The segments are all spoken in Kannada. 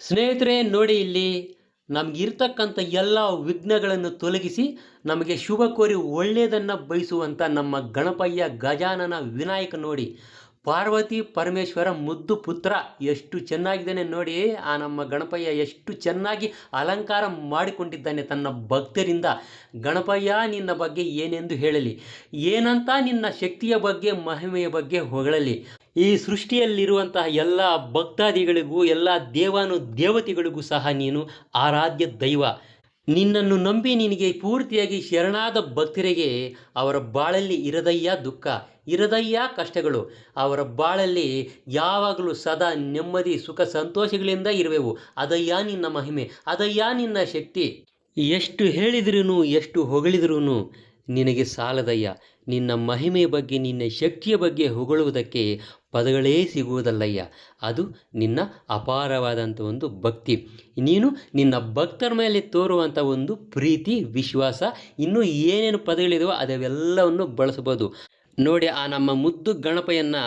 ಸ್ನೇಹಿತರೆ, ನೋಡಿ ಇಲ್ಲಿ ನಮಗಿರ್ತಕ್ಕಂಥ ಎಲ್ಲ ವಿಘ್ನಗಳನ್ನು ತೊಲಗಿಸಿ ನಮಗೆ ಶುಭ ಕೋರಿ ಒಳ್ಳೆಯದನ್ನು ಬಯಸುವಂಥ ನಮ್ಮ ಗಣಪಯ್ಯ ಗಜಾನನ ವಿನಾಯಕ ನೋಡಿ. ಪಾರ್ವತಿ ಪರಮೇಶ್ವರ ಮುದ್ದು ಪುತ್ರ ಎಷ್ಟು ಚೆನ್ನಾಗಿದ್ದಾನೆ ನೋಡಿ, ಆ ನಮ್ಮ ಗಣಪಯ್ಯ ಎಷ್ಟು ಚೆನ್ನಾಗಿ ಅಲಂಕಾರ ಮಾಡಿಕೊಂಡಿದ್ದಾನೆ ತನ್ನ ಭಕ್ತರಿಂದ. ಗಣಪಯ್ಯ, ನಿನ್ನ ಬಗ್ಗೆ ಏನೆಂದು ಹೇಳಲಿ? ಏನಂತ ನಿನ್ನ ಶಕ್ತಿಯ ಬಗ್ಗೆ, ಮಹಿಮೆಯ ಬಗ್ಗೆ ಹೊಗಳಲಿ? ಈ ಸೃಷ್ಟಿಯಲ್ಲಿರುವಂತಹ ಎಲ್ಲ ಭಕ್ತಾದಿಗಳಿಗೂ, ಎಲ್ಲ ದೇವಾನು ದೇವತೆಗಳಿಗೂ ಸಹ ನೀನು ಆರಾಧ್ಯ ದೈವ. ನಿನ್ನನ್ನು ನಂಬಿ ನಿನಗೆ ಪೂರ್ತಿಯಾಗಿ ಶರಣಾದ ಭಕ್ತರಿಗೆ ಅವರ ಬಾಳಲ್ಲಿ ಇರದಯ್ಯ ದುಃಖ, ಇರದಯ್ಯ ಕಷ್ಟಗಳು. ಅವರ ಬಾಳಲ್ಲಿ ಯಾವಾಗಲೂ ಸದಾ ನೆಮ್ಮದಿ, ಸುಖ, ಸಂತೋಷಗಳಿಂದ ಇರುವೆವು. ಅದಯ್ಯ ನಿನ್ನ ಮಹಿಮೆ, ಅದಯ್ಯ ನಿನ್ನ ಶಕ್ತಿ. ಎಷ್ಟು ಹೇಳಿದ್ರೂ ಎಷ್ಟು ಹೊಗಳಿದ್ರೂ ನಿನಗೆ ಸಾಲದಯ್ಯ. ನಿನ್ನ ಮಹಿಮೆಯ ಬಗ್ಗೆ, ನಿನ್ನ ಶಕ್ತಿಯ ಬಗ್ಗೆ ಹೊಗಳುವುದಕ್ಕೆ ಪದಗಳೇ ಸಿಗುವುದಲ್ಲಯ್ಯ. ಅದು ನಿನ್ನ ಅಪಾರವಾದಂಥ ಒಂದು ಭಕ್ತಿ. ನೀನು ನಿನ್ನ ಭಕ್ತರ ಮೇಲೆ ತೋರುವಂಥ ಒಂದು ಪ್ರೀತಿ, ವಿಶ್ವಾಸ, ಇನ್ನೂ ಏನೇನು ಪದಗಳಿದೆಯೋ ಅದವೆಲ್ಲವನ್ನು ಬಳಸಬಹುದು. ನೋಡಿ, ಆ ನಮ್ಮ ಮುದ್ದು ಗಣಪಯನ್ನು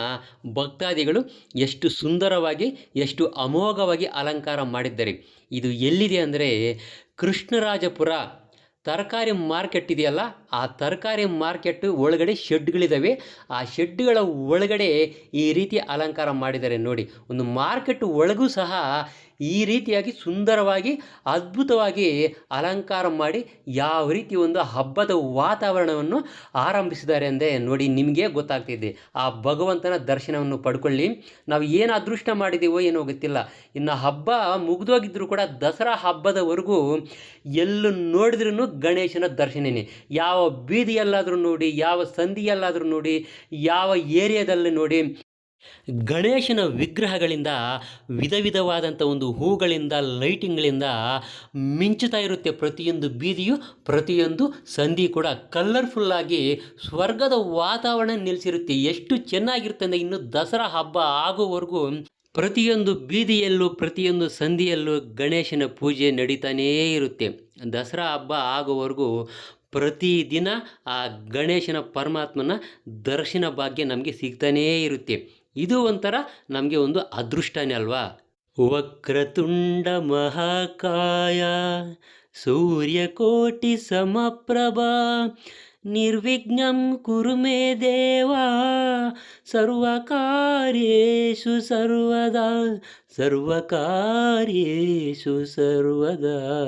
ಭಕ್ತಾದಿಗಳು ಎಷ್ಟು ಸುಂದರವಾಗಿ, ಎಷ್ಟು ಅಮೋಘವಾಗಿ ಅಲಂಕಾರ ಮಾಡಿದ್ದಾರೆ. ಇದು ಎಲ್ಲಿದೆ ಅಂದರೆ ಕೃಷ್ಣರಾಜಪುರ ತರಕಾರಿ ಮಾರ್ಕೆಟ್ ಇದೆಯಲ್ಲ, ಆ ತರಕಾರಿ ಮಾರ್ಕೆಟ್ ಒಳಗಡೆ ಶೆಡ್ಗಳಿದ್ದಾವೆ ಆ ಶೆಡ್ಗಳ ಒಳಗಡೆ ಈ ರೀತಿ ಅಲಂಕಾರ ಮಾಡಿದ್ದಾರೆ ನೋಡಿ. ಒಂದು ಮಾರ್ಕೆಟ್ ಒಳಗೂ ಸಹ ಈ ರೀತಿಯಾಗಿ ಸುಂದರವಾಗಿ, ಅದ್ಭುತವಾಗಿ ಅಲಂಕಾರ ಮಾಡಿ ಯಾವ ರೀತಿ ಒಂದು ಹಬ್ಬದ ವಾತಾವರಣವನ್ನು ಆರಂಭಿಸಿದ್ದಾರೆ ಅಂದರೆ ನೋಡಿ ನಿಮಗೆ ಗೊತ್ತಾಗ್ತಿದೆ. ಆ ಭಗವಂತನ ದರ್ಶನವನ್ನು ಪಡ್ಕೊಳ್ಳಿ. ನಾವು ಏನು ಅದೃಷ್ಟ ಮಾಡಿದ್ದೀವೋ ಏನೋ ಗೊತ್ತಿಲ್ಲ. ಇನ್ನು ಹಬ್ಬ ಮುಗಿದೋಗಿದ್ರು ಕೂಡ ದಸರಾ ಹಬ್ಬದವರೆಗೂ ಎಲ್ಲೂ ನೋಡಿದ್ರೂ ಗಣೇಶನ ದರ್ಶನನೇ. ಯಾವ ಬೀದಿಯಲ್ಲಾದರೂ ನೋಡಿ, ಯಾವ ಸಂಧಿಯಲ್ಲಾದರೂ ನೋಡಿ, ಯಾವ ಏರಿಯಾದಲ್ಲಿ ನೋಡಿ ಗಣೇಶನ ವಿಗ್ರಹಗಳಿಂದ ವಿಧ ವಿಧವಾದಂಥ ಒಂದು ಹೂಗಳಿಂದ, ಲೈಟಿಂಗ್ಗಳಿಂದ ಮಿಂಚುತ್ತಾ ಇರುತ್ತೆ ಪ್ರತಿಯೊಂದು ಬೀದಿಯು, ಪ್ರತಿಯೊಂದು ಸಂಧಿ ಕೂಡ. ಕಲರ್ಫುಲ್ಲಾಗಿ ಸ್ವರ್ಗದ ವಾತಾವರಣ ನಿಲ್ಲಿಸಿರುತ್ತೆ ಎಷ್ಟು ಚೆನ್ನಾಗಿರುತ್ತೆ ಅಂದರೆ ಇನ್ನು ದಸರಾ ಹಬ್ಬ ಆಗೋವರೆಗೂ ಪ್ರತಿಯೊಂದು ಬೀದಿಯಲ್ಲೂ, ಪ್ರತಿಯೊಂದು ಸಂಧಿಯಲ್ಲೂ ಗಣೇಶನ ಪೂಜೆ ನಡೀತಾನೇ ಇರುತ್ತೆ. ದಸರಾ ಹಬ್ಬ ಆಗೋವರೆಗೂ ಪ್ರತಿದಿನ ಆ ಗಣೇಶನ ಪರಮಾತ್ಮನ ದರ್ಶನ ಭಾಗ್ಯ ನಮಗೆ ಸಿಗ್ತಾನೇ ಇರುತ್ತೆ. ಇದು ಒಂಥರ ನಮಗೆ ಒಂದು ಅದೃಷ್ಟನೇ ಅಲ್ವಾ? ವಕ್ರತುಂಡ ಮಹಾಕಾಯ ಸೂರ್ಯಕೋಟಿ ಸಮಪ್ರಭಾ ನಿರ್ವಿಘ್ನಂ ಕುರು ಮೇ ದೇವ ಸರ್ವಕಾರ್ಯೇಷು ಸರ್ವದಾ ಸರ್ವಕಾರ್ಯೇಷು ಸರ್ವದಾ.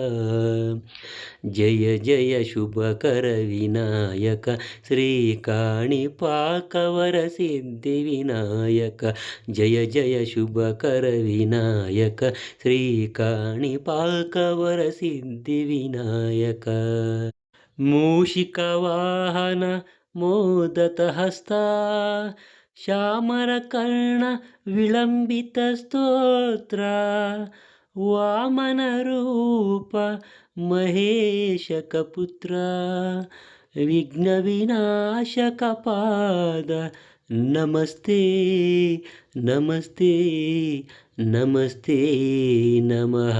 ಜಯ ಜಯ ಶುಭಕರ ವಿನಾಯಕ ಶ್ರೀಕಾಣಿಪಾಕವರ ಸಿದ್ಧಿ ವಿನಾಯಕ, ಜಯ मूषिकवाहन मोदतहस्ता श्यामरकर्णविलम्बितस्तोत्र वामनरूप महेशकपुत्र विघ्नविनाशकपाद नमस्ते नमस्ते नमस्ते नमः।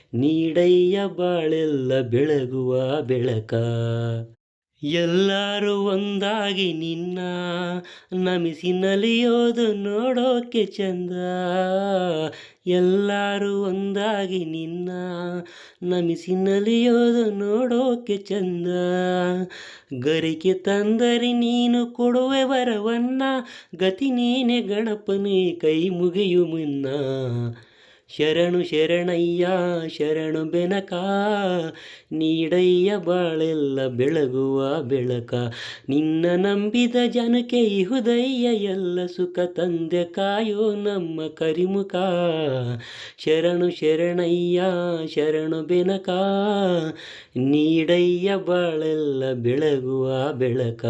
ನೀಡಯ್ಯ ಬಾಳೆಲ್ಲ ಬೆಳಗುವ ಬೆಳಕ. ಎಲ್ಲರೂ ಒಂದಾಗಿ ನಿನ್ನ ನಮಿಸಿ ನಲಿಯೋದು ನೋಡೋಕೆ ಚಂದ. ಎಲ್ಲರೂ ಒಂದಾಗಿ ನಿನ್ನ ನಮಿಸಿ ನಲಿಯೋದು ನೋಡೋಕೆ ಚಂದ. ಗರಿಕೆ ತಂದರೆ ನೀನು ಕೊಡುವೆ ವರವನ್ನ, ಗತಿ ನೀನೆ ಗಣಪನೇ ಕೈ ಮುಗಿಯು ಮುನ್ನ. ಶರಣು ಶರಣಯ್ಯ, ಶರಣು ಬೆನಕ, ನೀಡಯ್ಯ ಬಾಳೆಲ್ಲ ಬೆಳಗುವ ಬೆಳಕ. ನಿನ್ನ ನಂಬಿದ ಜನಕ್ಕೆ ಇಹುದಯ್ಯ ಹೃದಯ ಎಲ್ಲ ಸುಖ ತಂದೆ ಕಾಯೋ ನಮ್ಮ ಕರಿಮುಖ. ಶರಣು ಶರಣಯ್ಯ, ಶರಣು ಬೆನಕ, ನೀಡಯ್ಯ ಬಾಳೆಲ್ಲ ಬೆಳಗುವ ಬೆಳಕ.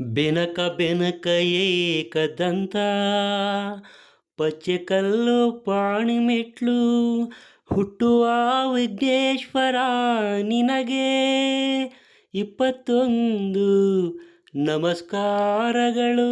ಬೆನಕ ಬೆನಕ ಏಕದಂತ ಪಚ್ಚೆಕಲ್ಲು ಪಾಣಿಮೆಟ್ಲು ಹುಟ್ಟುವ ವಿಘ್ನೇಶ್ವರ ನಿನಗೆ. ಇಪ್ಪತ್ತೊಂದು ನಮಸ್ಕಾರಗಳು.